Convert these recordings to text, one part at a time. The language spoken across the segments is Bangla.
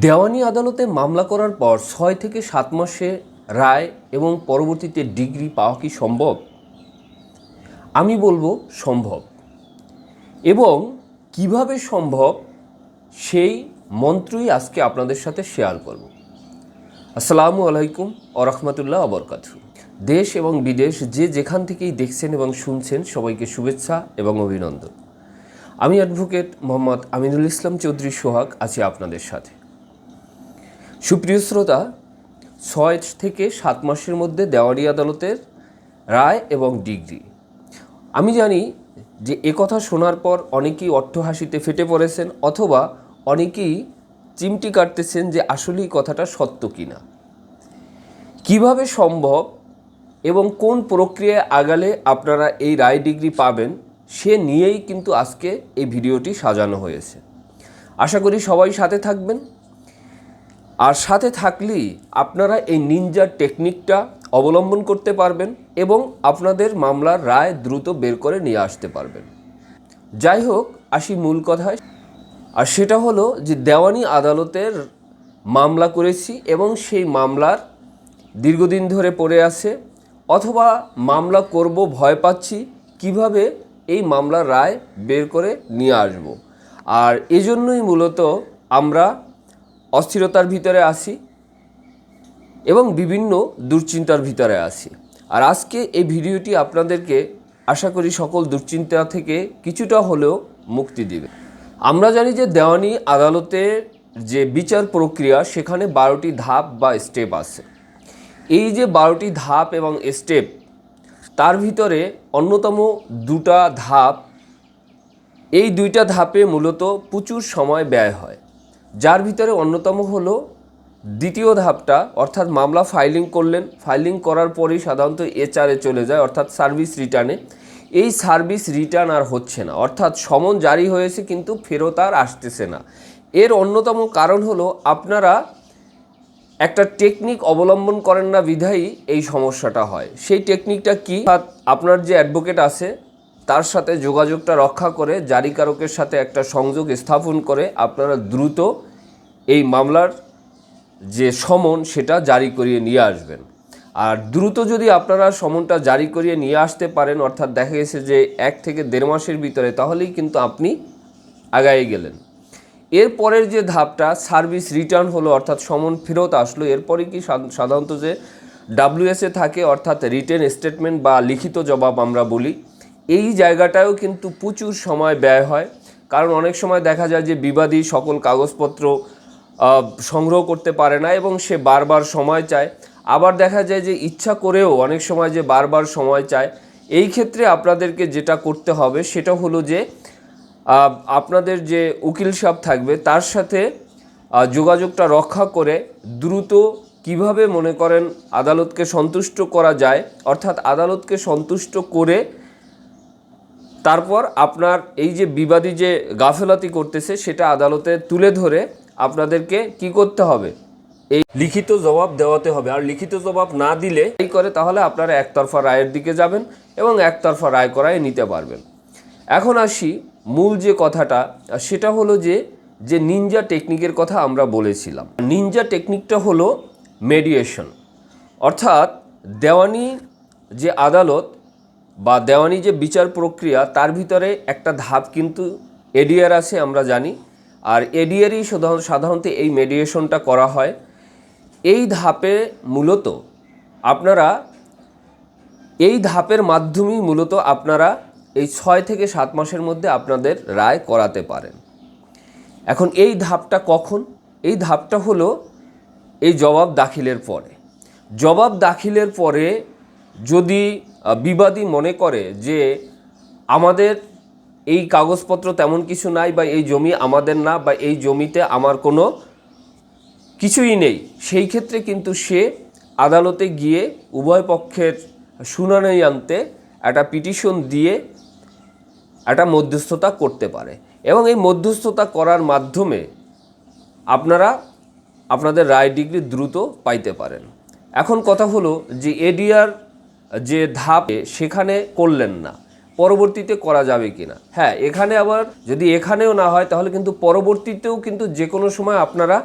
দেওয়ানি আদালতে মামলা করার পর ছয় থেকে সাত মাসে রায় এবং পরবর্তীতে ডিগ্রি পাওয়া কি সম্ভব? আমি বলব সম্ভব। এবং কীভাবে সম্ভব সেই মন্ত্রই আজকে আপনাদের সাথে শেয়ার করব। আসসালামু আলাইকুম আরহামতুল্লাহ আবরকাত দেশ এবং বিদেশ যে যেখান থেকেই দেখছেন এবং শুনছেন সবাইকে শুভেচ্ছা এবং অভিনন্দন। আমি অ্যাডভোকেট মোহাম্মদ আমিনুল ইসলাম চৌধুরী সোহাগ, আছি আপনাদের সাথে। সুপ্রিয় শ্রোতা, ছয় থেকে সাত মাসের মধ্যে দেওয়ারি আদালতের রায় এবং ডিগ্রি। আমি জানি যে একথা শোনার পর অনেকেই অট্টহাসিতে ফেটে পড়েছেন অথবা অনেকেই চিমটি কাটতেছেন যে আসলেই কথাটা সত্য কি না কীভাবে সম্ভব এবং কোন প্রক্রিয়ায় আগালে আপনারা এই রায় ডিগ্রি পাবেন, সে নিয়েই কিন্তু আজকে এই ভিডিওটি সাজানো হয়েছে। আশা করি সবাই সাথে থাকবেন। আর সাথে থাকলেই আপনারা এই নিনজার টেকনিকটা অবলম্বন করতে পারবেন এবং আপনাদের মামলার রায় দ্রুত বের করে নিয়ে আসতে পারবেন। যাই হোক, আসি মূল কথায়। আর সেটা হলো যে দেওয়ানি আদালতের মামলা করেছি এবং সেই মামলার দীর্ঘদিন ধরে পড়ে আছে, অথবা মামলা করব, ভয় পাচ্ছি, কীভাবে এই মামলার রায় বের করে নিয়ে আসব। আর এজন্যই মূলত আমরা অস্থিরতার ভিতরে আসি এবং বিভিন্ন দুশ্চিন্তার ভিতরে আসি। আর আজকে এই ভিডিওটি আপনাদেরকে আশা করি সকল দুশ্চিন্তা থেকে কিছুটা হলেও মুক্তি দিবে। আমরা জানি যে দেওয়ানি আদালতের যে বিচার প্রক্রিয়া, সেখানে বারোটি ধাপ বা স্টেপ আছে। এই যে বারোটি ধাপ এবং স্টেপ, তার ভিতরে অন্যতম দুটা ধাপ, এই দুইটা ধাপে মূলত প্রচুর সময় ব্যয় হয়। যার ভিতরে অন্যতম হলো দ্বিতীয় ধাপটা, অর্থাৎ মামলা ফাইলিং করলেন। ফাইলিং করার পরেই সাধারণত এচআরে চলে যায়, অর্থাৎ সার্ভিস রিটার্নে এই সার্ভিস রিটার্ন আর হচ্ছে না। অর্থাৎ সমন জারি হয়েছে কিন্তু ফেরত আর আসতেছে না। এর অন্যতম কারণ হলো আপনারা একটা টেকনিক অবলম্বন করেন না বিধায়ী, এই সমস্যাটা হয়। সেই টেকনিকটা কি? আপনার যে অ্যাডভোকেট আছে, তার সাথে যোগাযোগটা রক্ষা করে, জারিকারকের সাথে একটা সংযোগ স্থাপন করে আপনারা দ্রুত এই মামলার যে সমন, সেটা জারি করিয়ে নিয়ে আসবেন। আর দ্রুত যদি আপনারা সমনটা জারি করিয়ে নিয়ে আসতে পারেন, অর্থাৎ দেখা গেছে যে এক থেকে দেড় মাসের ভিতরে, তাহলেই কিন্তু আপনি আগায় গেলেন। এরপরের যে ধাপটা, সার্ভিস রিটার্ন হলো, অর্থাৎ সমন ফেরত আসলো এরপরে কি সাধারণত যে ডাব্লিউএসএ থাকে, অর্থাৎ রিটেন স্টেটমেন্ট বা লিখিত জবাব আমরা বলি, এই জায়গাটায়ও কিন্তু প্রচুর সময় ব্যয় হয়। কারণ অনেক সময় দেখা যায় যে বিবাদী সকল কাগজপত্র সংগ্রহ করতে পারে না এবং সে বারবার সময় চায়। আবার দেখা যায় যে ইচ্ছা করেও অনেক সময় যে বারবার সময় চায়, এই ক্ষেত্রে আপনাদেরকে যেটা করতে হবে সেটা হলো যে আপনাদের যে উকিল সাহেব থাকবে তার সাথে যোগাযোগটা রক্ষা করে দ্রুত কীভাবে মনে করেন আদালতকে সন্তুষ্ট করা যায়, অর্থাৎ আদালতকে সন্তুষ্ট করে তারপর আপনার এই যে বিবাদী যে গাফেলাতি করতেছে সেটা আদালতে তুলে ধরে আপনাদেরকে কি করতে হবে? এই লিখিত জবাব দেওয়াতে হবে। আর লিখিত জবাব না দিলে এই করে, তাহলে আপনারা একতরফা রায়ের দিকে যাবেন এবং একতরফা রায় করায় নিতে পারবেন। এখন আসি মূল যে কথাটা সেটা হলো যে যে নিনজা টেকনিকের কথা আমরা বলেছিলাম। নিনজা টেকনিকটা হলো মেডিয়েশন অর্থাৎ দেওয়ানি যে আদালত বা দেওয়ানি যে বিচার প্রক্রিয়া, তার ভিতরে একটা ধাপ কিন্তু এডিয়ার আছে, আমরা জানি। আর এডিআরই সাধারণত এই মেডিয়েশনটা করা হয়। এই ধাপে মূলত আপনারা, এই ধাপের মাধ্যমেই মূলত আপনারা এই ছয় থেকে সাত মাসের মধ্যে আপনাদের রায় করাতে পারেন। এখন এই ধাপটা কখন? এই ধাপটা হলো এই জবাব দাখিলের পরে। জবাব দাখিলের পরে যদি বিবাদী মনে করে যে আমাদের এই কাগজপত্র তেমন কিছু নাই বা এই জমি আমাদের না বা এই জমিতে আমার কোনো কিছুই নেই। সেই ক্ষেত্রে কিন্তু সে আদালতে গিয়ে উভয় পক্ষের শুনানি আনতে একটা পিটিশন দিয়ে একটা মধ্যস্থতা করতে পারে এবং এই মধ্যস্থতা করার মাধ্যমে আপনারা আপনাদের রায় ডিগ্রি দ্রুত পাইতে পারেন। এখন কথা হলো যে এডিআর যে ধাপে, সেখানে করলেন না। পরবর্তীতে করা যাবে কিনা। হ্যাঁ এখানে আবার যদি এখানেও না হয়, তাহলে কিন্তু পরবর্তীতেও কিন্তু যে কোনো সময় আপনারা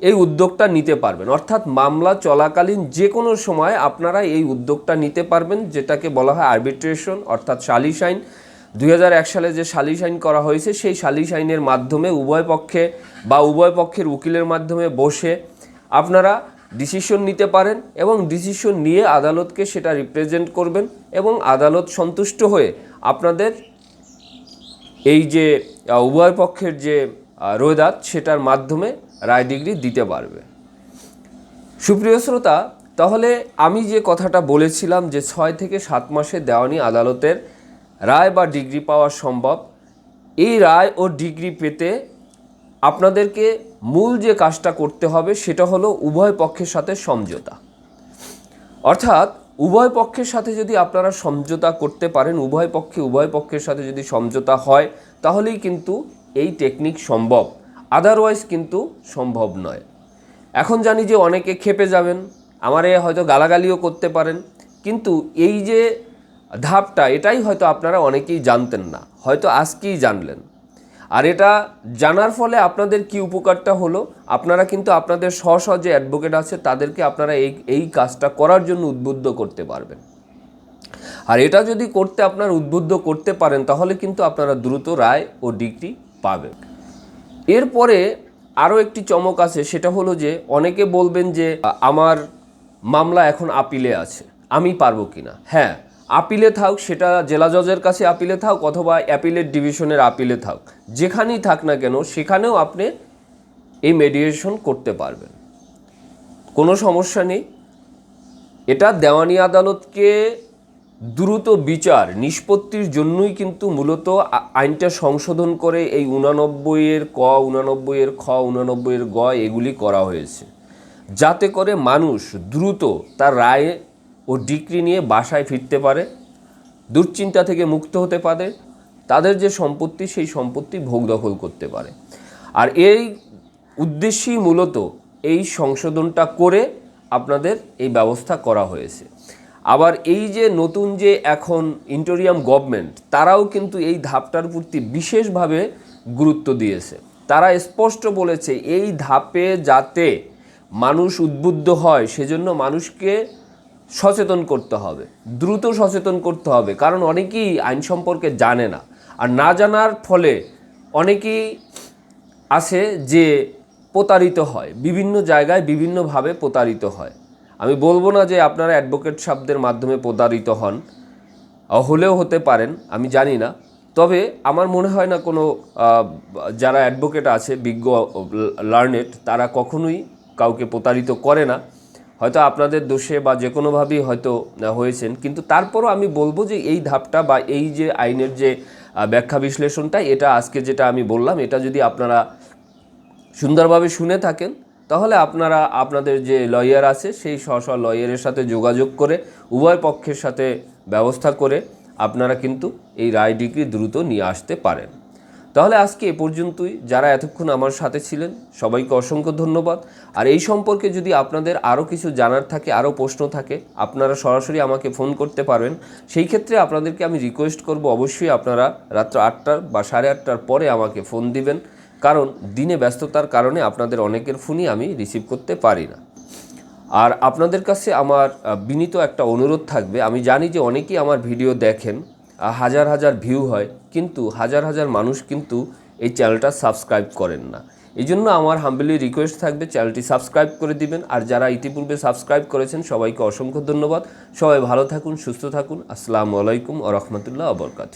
এই উদ্যোগটা নিতে পারবেন। অর্থাৎ মামলা চলাকালীন যে কোনো সময় আপনারা এই উদ্যোগটা নিতে পারবেন, যেটাকে বলা হয় আরবিট্রেশন অর্থাৎ সালিশ আইন। দুই হাজার এক সালে যে সালিশ আইন করা হয়েছে, সেই সালিশ আইনের মাধ্যমে উভয় পক্ষে বা উভয় পক্ষের উকিলের মাধ্যমে বসে আপনারা ডিসিশন নিতে পারেন এবং ডিসিশন নিয়ে আদালতকে সেটা রিপ্রেজেন্ট করবেন এবং আদালত সন্তুষ্ট হয়ে আপনাদের এই যে উভয় পক্ষের যে রোয়েদাত সেটার মাধ্যমে রায় ডিগ্রি দিতে পারবে। সুপ্রিয় শ্রোতা, তাহলে আমি যে কথাটা বলেছিলাম যে ছয় থেকে সাত মাসে দেওয়ানি আদালতের রায় বা ডিগ্রি পাওয়া সম্ভব, এই রায় ও ডিগ্রি পেতে আপনাদেরকে মূল যে কাজটা করতে হবে সেটা হলো উভয় পক্ষের সাথে সমঝোতা। অর্থাৎ উভয় পক্ষের সাথে যদি আপনারা সমঝোতা করতে পারেন, উভয় পক্ষে উভয় পক্ষের সাথে যদি সমঝোতা হয়, তাহলেই কিন্তু এই টেকনিক সম্ভব। আদারওয়াইজ কিন্তু সম্ভব নয়। এখন জানি যে অনেকে খেপে যাবেন, আমারে হয়তো গালাগালিও করতে পারেন, কিন্তু এই যে ধাপটা, এটাই হয়তো আপনারা অনেকেই জানতেন না, হয়তো আজকেই জানলেন। আর এটা জানার ফলে আপনাদের কি উপকারটা হলো? আপনারা কিন্তু আপনাদের স্ব স্ব যে অ্যাডভোকেট আছে, তাদেরকে আপনারা এই এই কাজটা করার জন্য উদ্বুদ্ধ করতে পারবেন। আর এটা যদি করতে আপনার উদ্বুদ্ধ করতে পারেন, তাহলে কিন্তু আপনারা দ্রুত রায় ও ডিগ্রি পাবেন। এরপরে আরও একটি চমক আছে, সেটা হলো যে অনেকে বলবেন যে, আমার মামলা এখন আপিলে আছে, আমি পারব কিনা? হ্যাঁ আপিলে থাক, সেটা জেলা জজের কাছে আপিলে থাক অথবা অ্যাপিলেট ডিভিশনের আপিলে থাক, যেখানেই থাক না কেন, সেখানেও আপনি এই মেডিয়েশন করতে পারবেন। কোনো সমস্যা নেই। এটা দেওয়ানি আদালতকে দ্রুত বিচার, নিষ্পত্তির জন্যই কিন্তু মূলত আইনটা সংশোধন করে এই উনানব্বইয়ের ক, উনানব্বইয়ের খ, উনানব্বইয়ের গ এগুলি করা হয়েছে। যাতে করে মানুষ দ্রুত তার রায় ও ডিগ্রি নিয়ে বাসায় ফিরতে পারে, দুশ্চিন্তা থেকে মুক্ত হতে পারে, তাদের যে সম্পত্তি সেই সম্পত্তি ভোগ দখল করতে পারে। আর এই উদ্দেশ্যেই মূলত এই সংশোধনটা করে আপনাদের এই ব্যবস্থা করা হয়েছে। আবার এই যে নতুন যে এখন ইন্টোরিয়াম গভর্নমেন্ট, তারাও কিন্তু এই ধাপটার প্রতি বিশেষভাবে গুরুত্ব দিয়েছে। তারা স্পষ্ট বলেছে, এই ধাপে যাতে মানুষ উদ্বুদ্ধ হয়, সেজন্য মানুষকে সচেতন করতে হবে, দ্রুত সচেতন করতে হবে, কারণ অনেকেই আইন সম্পর্কে জানে না। আর না জানার ফলে অনেকেই আছে যে প্রতারিত হয়, বিভিন্ন জায়গায় বিভিন্নভাবে প্রতারিত হয়। আমি বলব না যে আপনারা অ্যাডভোকেট শব্দের মাধ্যমে প্রতারিত হন, হলেও হতে পারেন, আমি জানি না। তবে আমার মনে হয় না কোনো যারা অ্যাডভোকেট আছে, বিজ্ঞ লার্নেড, তারা কখনোই কাউকে প্রতারিত করে না। হয়তো আপনাদের দোষে বা যে কোনোভাবেই হয়তো হয়েছেন। কিন্তু তারপরও আমি বলব যে এই ধাপটা বা এই যে আইনের যে ব্যাখ্যা বিশ্লেষণটা, এটা আজকে যেটা আমি বললাম, এটা যদি আপনারা সুন্দরভাবে শুনে থাকেন, তাহলে আপনারা, আপনাদের যে লয়ার আছে, সেই স্ব স্ব লয়ারের সাথে যোগাযোগ করে, উভয় পক্ষের সাথে ব্যবস্থা করে আপনারা কিন্তু এই রায় ডিগ্রি দ্রুত নিয়ে আসতে পারেন। তাহলে আজকে এ পর্যন্তই। যারা এতক্ষণ আমার সাথে ছিলেন, সবাইকে অসংখ্য ধন্যবাদ। আর এই সম্পর্কে যদি আপনাদের আরও কিছু জানার থাকে, আরও প্রশ্ন থাকে, আপনারা সরাসরি আমাকে ফোন করতে পারবেন। সেই ক্ষেত্রে আপনাদেরকে আমি রিকোয়েস্ট করব, অবশ্যই আপনারা রাত্র আটটার বা সাড়ে আটটার পরে আমাকে ফোন দিবেন। কারণ দিনে ব্যস্ততার কারণে আপনাদের অনেকের ফোনই আমি রিসিভ করতে পারি না। আর আপনাদের কাছে আমার বিনীত একটা অনুরোধ থাকবে। আমি জানি যে অনেকেই আমার ভিডিও দেখেন। হাজার হাজার ভিউ হয়, কিন্তু হাজার হাজার মানুষ কিন্তু এই চ্যানেলটা সাবস্ক্রাইব করেন না। এই জন্য আমার হাম্বেলি রিকোয়েস্ট থাকবে চ্যানেলটি সাবস্ক্রাইব করে দিবেন, আর যারা ইতিপূর্বে সাবস্ক্রাইব করেছেন, সবাইকে অসংখ্য ধন্যবাদ। সবাই ভালো থাকুন, সুস্থ থাকুন। আসসালামু আলাইকুম ও রহমতুল্লাহ আবরকাত